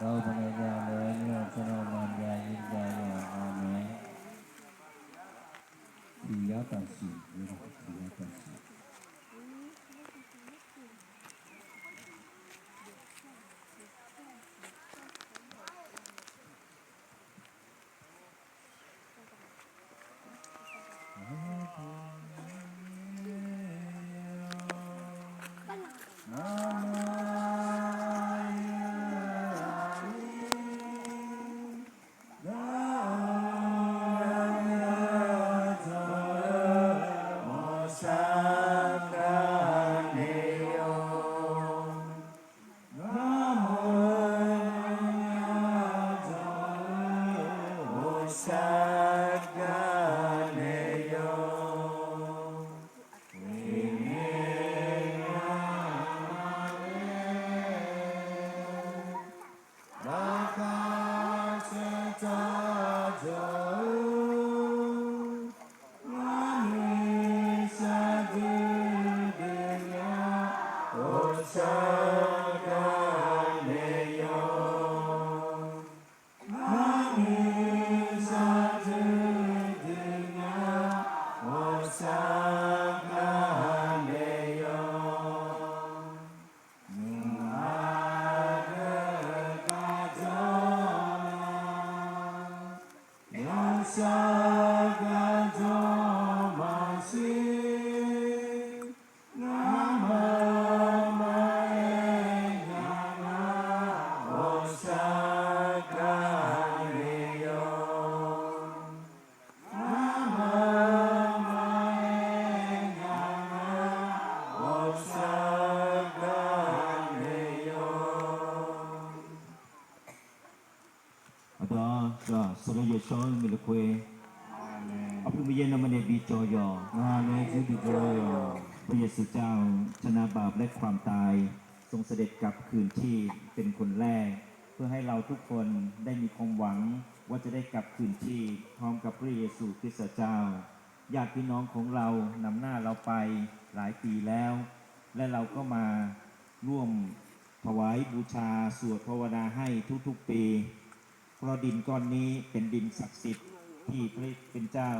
သောဗနာကြောင့်လည်းညဆရာမပြာရင်းကြရအာမင်ဒီရတန်စီဒီရတန်စီ 삭가내요. 님의 마음에 나같이 찾아온 많은 사들이여 오사 song. Ada dah serang ye shol mil kwe. Apa biye nama ne bi cho yo. อาเมนที่ดีเลยพระเยซูเจ้าชนะบาปและความตาย ทรงเสด็จกลับคืนที่เป็นคนแรก เพื่อให้เราทุกคนได้มีความหวังว่าจะได้กลับคืนที่พร้อมกับพระเยซูคริสต์เจ้าญาติพี่น้องของเรานำหน้าเราไปหลายปีแล้ว และเราก็มาร่วมถวายบูชาสวดภาวนาให้ทุกๆปี เพราะดินก้อนนี้เป็นดินศักดิ์สิทธิ์ที่พระเป็นเจ้า